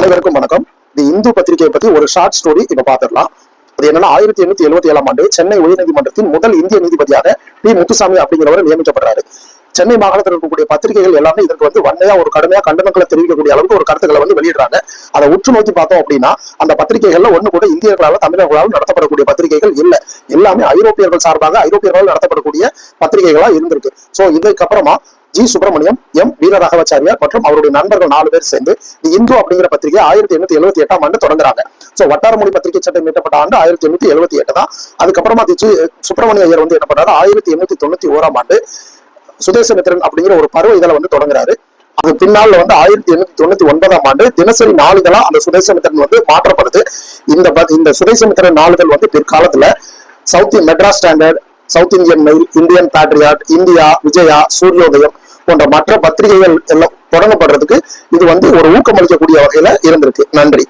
அனைவருக்கும் வணக்கம். தி இந்து பத்திரிகையை பத்தி ஒரு ஷார்ட் ஸ்டோரி இப்ப பாத்திரலாம் அது என்னன்னா ஆயிரத்தி எண்ணூத்தி எழுபத்தி ஏழாம் ஆண்டு சென்னை உயர்நீதிமன்றத்தின் முதல் இந்திய நீதிபதியாக பி முத்துசாமி அப்படிங்கிறவர் நியமிக்கப்படுறாரு. சென்னை மாகாணத்தில் இருக்கக்கூடிய பத்திரிகைகள் எல்லாமே இதற்கு வந்து வன்மையா ஒரு கடுமையா கண்டனங்களை தெரிவிக்கக்கூடிய அளவுக்கு ஒரு கருத்துக்களை வந்து வெளியிடுறாங்க. அதை உற்று நோக்கி பார்த்தோம் அப்படின்னா அந்த பத்திரிகைகள்ல ஒண்ணு கூட இந்தியர்களால தமிழர்களால் நடத்தப்படக்கூடிய பத்திரிகைகள் இல்ல. எல்லாமே ஐரோப்பியர்கள் சார்பாக ஐரோப்பியர்களால் நடத்தப்படக்கூடிய பத்திரிகைகளா இருந்திருக்கு. சோ இதுக்கப்புறமா ஜி சுப்பிரமணியம் எம் வீரராகவாச்சாரியார் மற்றும் அவருடைய நண்பர்கள் நாலு பேர் சேர்ந்து தி இந்து அப்படிங்கிற பத்திரிகை ஆயிரத்தி எண்ணூத்தி எழுபத்தி எட்டாம் ஆண்டு தொடங்குறாங்க. சோ வட்டார மொழி பத்திரிகை சட்டம் மீட்டப்பட்ட ஆண்டு ஆயிரத்தி எண்ணூத்தி எழுபத்தி எட்டு தான். அதுக்கப்புறமா தி ஜி சுப்பிரமணிய ஐயர் வந்து என்ன பண்றாரு ஆயிரத்தி எண்ணூத்தி தொண்ணூத்தி ஓராம் ஆண்டு. சுதேசமித்திரன் அப்படிங்கிற ஒரு பருவ இதழை வந்து தொடங்குறாரு. அது பின்னால வந்து ஆயிரத்தி எண்ணூத்தி தொண்ணூத்தி ஒன்பதாம் ஆண்டு தினசரி நாளிதழா அந்த சுதேசமித்திரன் வந்து மாற்றப்படுது. இந்த இந்த சுதேசமித்திரன் நாளிதழ் வந்து பிற்காலத்துல south Madras standard south Indian mail Indian patriot India Vijaya Suryodayam போன்ற மற்ற பத்திரிகைகள் எல்லாம் தொடங்கப்படுறதுக்கு இது வந்து ஒரு ஊக்கமளிக்கக்கூடிய வகையில இருந்திருக்கு. நன்றி.